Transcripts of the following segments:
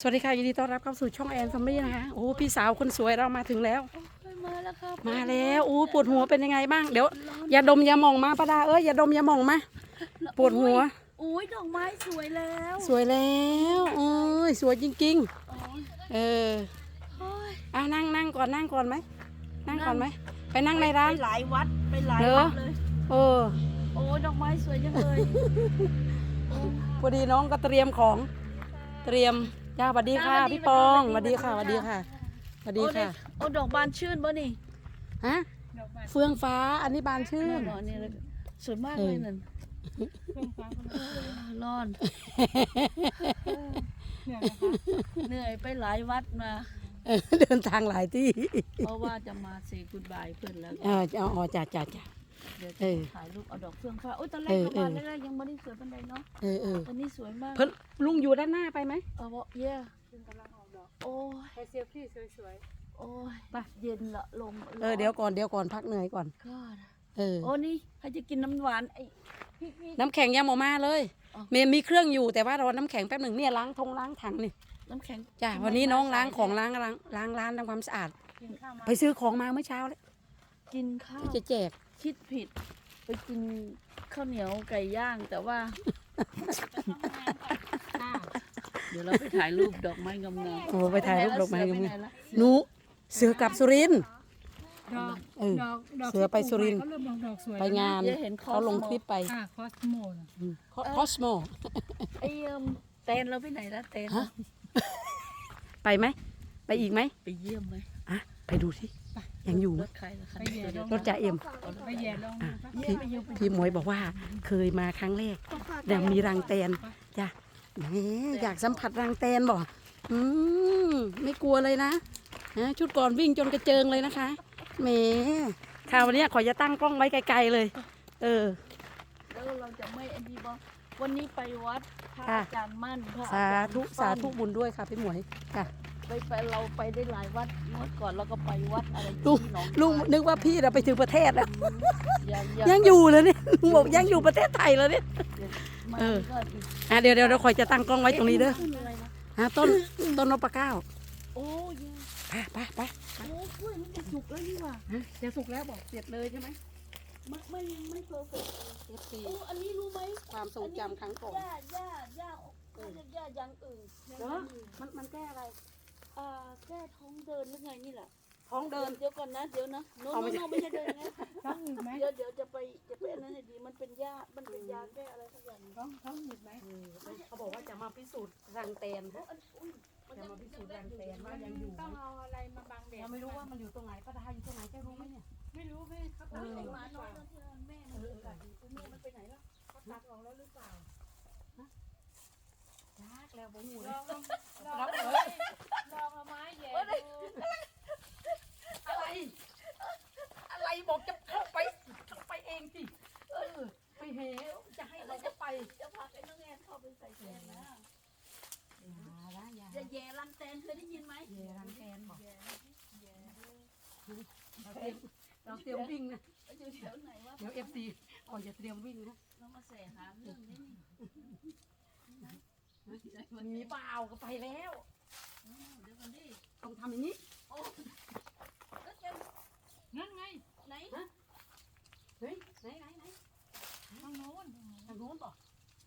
สวัสดีค่ะยินดีต้อนรับเข้าสู่ช่องแอนซัมมี่นะคะโอ้พี่สาวคนสวยเรามาถึงแล้ว มาแล้วครับมาแล้วอู้ปวดหัวเป็นยังไงบ้างเดี๋ยวอย่าดมยาหมองมาป้าดาเอ้ยอย่าดมยาหมองมาปวดหัวอุ้ยดอกไม้สวยแล้ว สวยแล้วโอ้ยสวยจริงโอ้ยๆเออโอ้ยอะนั่งนั่งก่อนนั่งก่อนไหมนั่งก่อนไหมไปนั่งในร้านไปหลายวัดไปหลายเหรอวัดเลยเออโอ้ยดอกไม้สวยจังเลยพอดีน้องก็เตรียมของเตรียม จ้าสวัสดีค่ะพี่ปองสวัสดีค่ะ สวัสดีค่ะสวัสดีโอ้ค่ะ โอ้ดอกบานชื่นบ่นี่ฮะ เฟื่องฟ้า อันนี้บานชื่น ดอกนี่เลยสวยมากเออเลยนั่นร้อนเหนื่อยไปหลายวัดมาเออเดินทางหลายที่เพราะว่าจะมาเซกุดบายเพื่อนแล้ว เออจะเอาอ๋อจ้าจ้าจ้า เดี๋ยวเอจะอถ่ายรูปเอาดอกเฟื่องฟ้าโอ้ยตอนแรกเออเข้ามาเออแรกๆยังไม่ได้สวยปันใดเนาะเออเออตอนนี้สวยมากเพิ่นลุงอยู่ด้านหน้าไปไหมเออวะเย่โอ้ยไปเซลฟี่สวยโอ้ยไปเย็นละลมเออเดี๋ยวก่อนเดี๋ยวก่อนพักเหนื่อยก่อนก็เออโอ้นี่ใครจะกินน้ำหวานไอ้พี่พี่น้ำแข็งยังหมมาเลยอ๋อเมย์มีเครื่องอยู่แต่ว่ารอน้ำแข็งแป๊บหนึ่งเนี่ยล้างทงล้างถังนี่น้ำแข็งจ้าวันนี้น้องล้างของล้างล้างล้างร้านทำความสะอาดๆกินข้าวมาไปซื้อของมาเมื่อเช้าแล้วกินข้าวจะแจก คิดผิด ไปกินข้าวเหนียวไก่ย่าง แต่ว่าเดี๋ยวเราไปถ่ายรูปดอกไม้งามๆโอ้ไปถ่ายรูปดอกไม้เสืกันปมืไหนละหนูเสือกลับสุรินทร์ ดอกเออดอกดอกเสือไปสุรินทร์ เขาเริ่มลงดอกสวยไปงานเดี๋ยวเห็นเขาลงคลิปไปอ่าคอสโมนะคอสโมไอ้เอิ่มแตนเราไปไหนละแตนฮะไปไหม ไปอีกไหมไปเยี่ยมไหมอะไปดูสิ ยังอยู่ไหรมถใครละคันไปนี้แย่ลงรถจ่าเอ็มไปแย่ลงอะเยี่ยพี่มไปเยี่ยมไปพี่หมวยบอกว่าเคยมาครั้งแรกยังมีรังแตนจ้ะแหมอยากสัมผัสรังแตนบอกอืมไม่กลัวเลยนะฮะชุดก่อนวิ่งจนกระเจิงเลยนะคะแหมคราวนี้ขอจะตั้งกล้องไว้ไกลๆเลย เออแล้วเราจะไม่อันนี้บ่วันนี้ไปวัดพระค่ะอาจารย์มั่นพระสาอาจารย์ธุปั้นสาธุบุญด้วยค่ะพี่หมวยค่ะ ไปไปเราไปได้หลายวัดงวดก่อนเราก็ไปวัดอะไรลุงที่หนองลุงนึกว่าพี่เราไปถึงประเทศแล้ว ยังยังอยู่เลยเนี่ยลุงบอกยังอยู่ประเทศไทยเลยเนี่ย มาเออ ก็อีกอะเดี๋ยวเดี๋ยวเราคอยจะตั้งกล้องไว้ตรงนี้เด้อขึ้นอะไรนะฮะต้นต้นนพเก้าโอ้ยไปไปไปโอ้กล้วยมันจะสุกแล้วนี่หว่าฮะจะสุกแล้วบอกเสร็จเลยใช่ไหมมันไม่ไม่เพอร์เฟกต์เอฟซีโอ้อันนี้รู้ไหมความทรงจำครั้งก่อนหญ้าหญ้าหญ้าเขาเรียกหญ้ายังอื่นเนาะมันมันแก้อะไร อ่าแก้ท้องเดินหรือไงนี่แหละท้องเดิน เดี๋ยวก่อนนะ เดี๋ยวนะโน้เอาไม่โน้ใช่โน้ไม่ใช่เดินนะท้องอืดไหมเดี๋ยวเดี๋ยวจะไปจะไปอันนั้นให้ดี มันเป็นยา มันเป็นยาแก้อะไรสักอย่างท้องท้องอืดไหมเขาบอกว่าจะมาพิสูจน์รังแตนโอ้ฮะอันอุ้ยมันจะยังมาพิสูจน์รังแตนว่ามันยังอยู่ต้องไหมเอาอะไรมาบังแดดเราไม่รู้ว่ามันอยู่ตรงไหนป้าดาอยู่ตรงไหนจะรู้ไหมเนี่ย ไม่รู้แม่เขาเอตัดอออกหมาหรือน้เปอยล่าตอนที่แม่มันอยู่กับแม่มันไปไหนแล้วเขาตัดออกแล้วหรือเปล่ายากแล้วบ่หูลเลยองลองลอ งลองเอาไม้แย่ดูอะไร อะไรบอกจะเข้าไปเข้าไปเองสิเออไปเหวจะให้เราจะไปจะพาไอ้น้องแอนเข้าไปใส่แทนนะอย่าละอย่าจะแย่รังแตนเคยได้ยินไหมเย่รังแตนบอกเราเตรียมเราเตรียมวิ่งนะอยู่แถวไหนวะเดี๋ยวเอฟซีก่อนจะเตรียมวิ่งนะเรามาแสหาเรื่องนี้นี่มีเปล่าก็ไปแล้ว อ๋อเดี๋ยวกันดิ ต้องทำอย่างนี้ โอ้แล้วแก นั่นไง ไหน เฮ้ยไหนไหนไหน ทางโน้น ทางโน้นป่ะ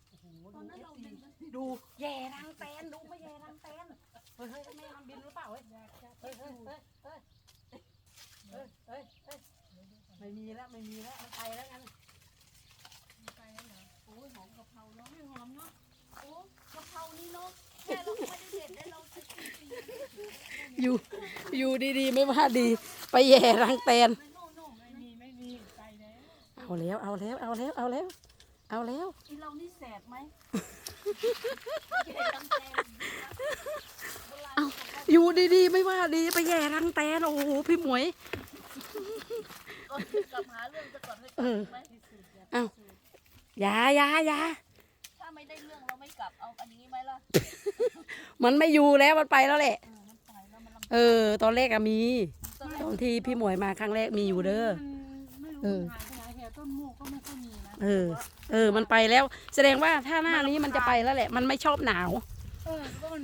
โอ้โห ตอนนั้น ดู เรา เอ เห็น ฟซีดูแย่รังแตนดูไม่แย่รังแตนเฮ้ยเฮ้ยแม่มันบินหรือเปล่าเฮ้ย อยากจะ เฮ้ยเฮ้ยเฮ้ยเฮ้ยเฮ้ยเฮ้ยเฮ้ยไม่มีแล้วไม่มีแล้วมันไปแล้วงั้นไปแล้วเหรอโอ้ยหอมกะเพราเนาะไม่หอมเนาะโอ้กะเพรานี่เนาะแค่เราไม่ได้เด็ดได้เราจะกินฟรีอยู่อยู่ดีๆ ไม่ว่าดี ไปแย่รังแตนไม่โน่โน่ไม่มีไม่มีไปแล้วเอาแล้วเอาแล้วเอาแล้วเอาแล้วเอาแล้วอีเรานี่แสบไหมแย่รังแตนโบราณอยู่ดีๆ ไม่ว่าดีไปแย่รังแตนโอ้โหพี่หมวย ก่อนกลับหาเรื่องจะก่อนให้กเอลัอบไหมเอ้าอยาอยาอยาถ้าไม่ได้เรื่องเราไม่กลับเอาอันนี้ไหมล่ะมันไม่อยู่แล้วมันไปแล้วแหละ เออมันไปแล้วมันลำเออ ตอนแรกอะมีตอนแรตกอนที่พี่หมวยมาครั้งแรกมีอยู่เด้อมันไม่รู้เออ หายไปไหนแถวต้นโมกก็ไม่ค่อยมีนะเออ เออ มันไปแล้ว แสดงว่าถ้าหน้านี้มันจะไปแล้วแหละ มันไม่ชอบหนาว เออก็มัน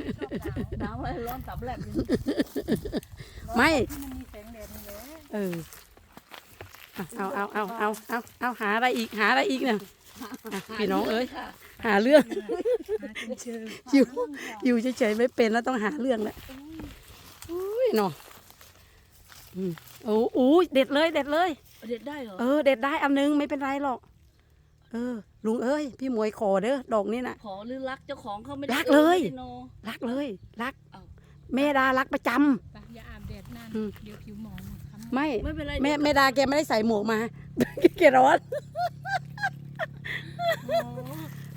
ชอบหนาวหนาวอะไรร้อนตับแหลกอยู่ไม่ ที่มันมีแสงแดดนี่แหละ เออเอาเอาเอาเอาเอาเอาหาอะไรอีกหาอะไรอีกเนี่ยอะพี่น้องเอ้ยหาเรื่องหาจนเจออยู่อยู่เฉยๆไม่เป็นแล้วต้องหาเรื่องแล้วอุ้ยเนาะอืมโอ้โหเด็ดเลย เด็ดเลย เด็ดได้เหรอเออเด็ดได้อันนึงไม่เป็นไรหรอกเออลุงเอ้ยพี่หมวยขอเด้อดอกนี้นะขอหรือรักเจ้าของเขาไม่ได้รักเลยไม่ได้โนรักเลย รักเอ้าแม่ดารักประจำไปอย่าอาบแดดนานอืมเดี๋ยว ไม่ไม่เป็นไรแม่แม่ดาแกไม่ได้ใส่หมวกมาแกร้อน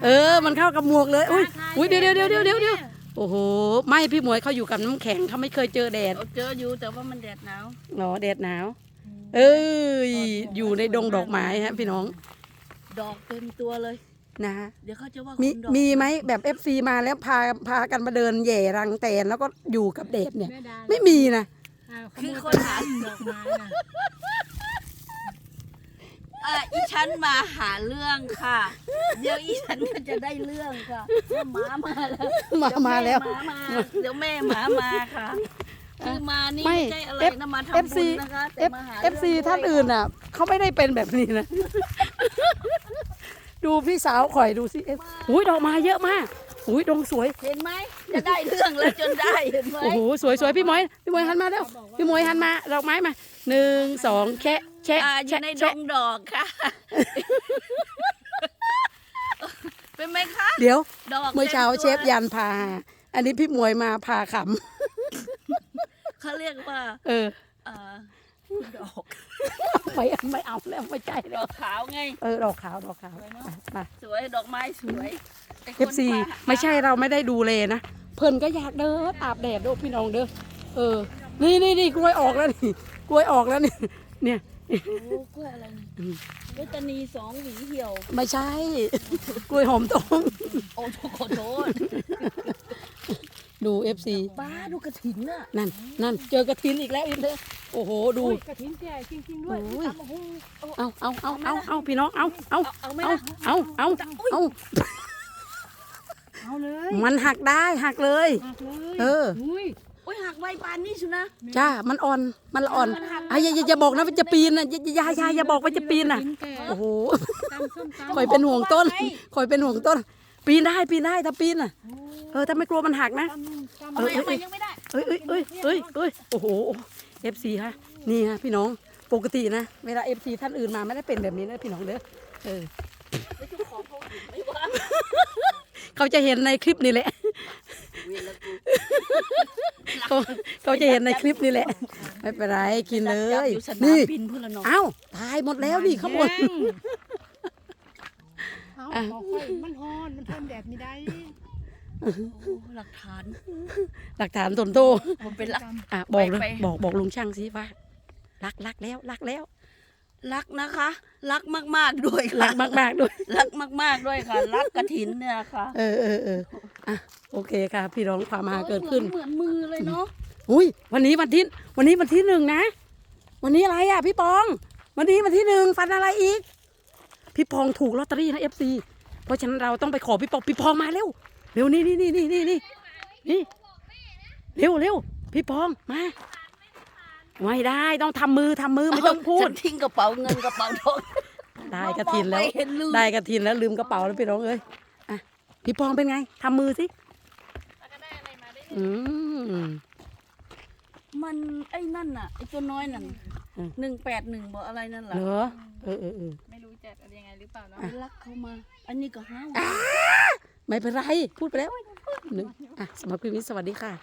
เออ มันเข้ากับหมวกเลยอุ้ยอุ้ยเดี๋ยวเดี๋ยวเดี๋ยวเดี๋ยวเดี๋ยวเดี๋ยวโอ้โห ไม่พี่หมวยเขาอยู่กับน้ำแข็งเขาไม่เคยเจอแดดเอาเจออยู่แต่ว่ามันแดดหนาวหรอแดดหนาว เอ้ยอยู่ในดงดอกไม้ฮะ พี่น้อง ดอกเต็มตัวเลยนะเดี๋ยวเขาจะว่ามีคุณดอกมีไหมแบบเอฟซีมาแล้วพาพากันมาเดินแหย่รังแตนแล้วก็อยู่กับแดดเนี่ยแม่ดาไม่มีนะ อ่าขคืโมอยคนหา ดอกไม้น่ะอะอีฉันมาหาเรื่องค่ะ เดี๋ยวอีฉันก็จะได้เรื่องค่ะว่าหมามาแล้วมามาแล้วเดี๋ยหมามาเดี๋ยวแม่หมามาค่ะคือมานี่ไม่ไม่ใช่อะไร F- นะมาทำบุ FC ญนะคะแต่เอฟมาหาเอฟซีท่านอื่นอะเขาไม่ได้เป็นแบบนี้นะ ดูพี่สาวข่อยดูสิเอฟอุ้ยดอกไม้เยอะมากอุ้ยดงสวย เห็นไหม จะได้เรื่องแล้วจนได้เห็นไหมโอ้โหสวยสวยพี่หมวยพี่หมวยหันมาแล้วพี่หมวยหันมาดอกไม้มาหนึ่งสองแชะแชะอ่าอยู่แชะในดแชะงดอกค่ะ เป็นไหมคะ เดี๋ยว ดอกเมื่อเช้าต็ตัวเชฟยันพา อันนี้พี่หมวยมาพาขเขาเรียกว่าำเออเอ่อดอกไม่ไม่เอาแล้วไม่ใจดแล้อวกขาวไง เออดอกขาวดอกขาวมา สวยดอกไม้สวยไอ้คนเอฟซีพาไม่ใช่เราไม่ได้ดูเลนะเพิ่นก็อยากเดินอาบแดดด้วยพี่น้องเด้อเออ นี่นี่นี่กล้วยออกแล้วนี่กล้วยออกแล้วนี่เนี่ยโอ้กล้วยอะไรนี่อืมเวตานีสองหวีเหี่ยว ไม่ใช่ กล้วยหอมตรงโอ้ขอโทษดูเอฟซีป้าดูกระถินน่ะนั่นนั่นเจอกระถินอีกแล้วอินเทอโอ้โหดูโอ้ยกระถิ่นใหญ่จริงๆด้วยโอ้ยทำมาหุ้งเอาเอาเอาเอาเอาพี่น้องเอาเอาเอาไหมเอาล่ะเอาเอา เอาเอาเลยมันหักได้หักเลย หักเลยเออ อุ้ยโอ้ยหักใบปานนี่ชุนะจ้ามันอ่อนมันอ่อนอะอย่าอย่าอย่าบอกนะว่าจะปีนนะอย่าอย่าอย่าอย่าบอกว่าจะปีนนะกระถิ่แก่โอ้โหตำส้มตำคอยเป็นห่วงต้นคอยเป็นห่วงต้น ปีนได้ปีนได้ถ้าปีนน่ะ เออถ้าไม่กลัวมันหักนะ ตำตำเออทำไมยังไม่ได้ เอ้ยเอ้ยเอ้ยเอ้ยเอ้ยโอ้โหเอฟซีฮะนี่ฮะพี่น้องปกตินะ เวลาเอฟซีท่านอื่นมาไม่ได้เป็นแบบนี้นะพี่น้องเด้อเออแล้ว เจ้าของเขาเห็นไหมวะเขาจะเห็นในคลิปนี่แหละเวียนแล้วกูเขาเขาจะเห็นในคลิปนี่แหละ ไม่เป็นไรกินเลจับยอยู่สนามนี่บินเพื่อนละเนาะเอ้าตายหมดแล้วนี่ข้างบนเอาอะบอกค่อยมันฮ้อนมันทนแดดไม่ได้โอ้หลักฐาน หลักฐานตนโตมันเป็นหลักอะบอกเลยไปบอกบอกลุงช่างสิว่ารักรักแล้วรักแล้ว รักนะคะ รักมากๆด้วยรัค่ะกมากๆด้วย รักมาก ๆด้วยค่ะ รักกระถินเนี่ยค่ะเออเออเอออะโอเคค่ะ พี่น้องความมาเกิดขึ้น เหมือนมือเลยเนาะอุ้ยวันนี้วันที่วันนี้วันที่หนึ่งนะ วันนี้อะไรอะ พี่ปอง วันนี้วันที่หนึ่งฟันอะไรอีก พี่ปองถูกลอตเตอรี่นะเอฟซีเพราะฉะนั้นเราต้องไปขอพี่ปองพี่ปองมาเร็วเร็วนี่นี่นี่นี่นี่นี่นี่เร็วเร็วพี่ปองมา ไม่ได้ต้องทำมือทำมือไม่ต้องพูด ฉันทิ้งกระเป๋าเงินกระเป๋าทอง ได้กระถินแล้ว ไม่เห็นลืม ได้กระถินแล้วลืมกระเป๋าแล้วพี่น้องเอ้ยอะพี่ปองเป็นไงทำมือสิอืม มันไอ้นั่นน่ะไอ้ตัวน้อยนั่นอืม หนึ่งแปดหนึ่งบอกอะไรนั่นเหล่ะรอเออเออเออไม่รู้จะอะไรยังไงหรือเปล่าเนาะรักเขามา อันนี้ก็ห้าว ไม่เป็นไร พูดไปแล้วหนึ่งอะสำหรับคลิปนี้สวัสดีค่ะ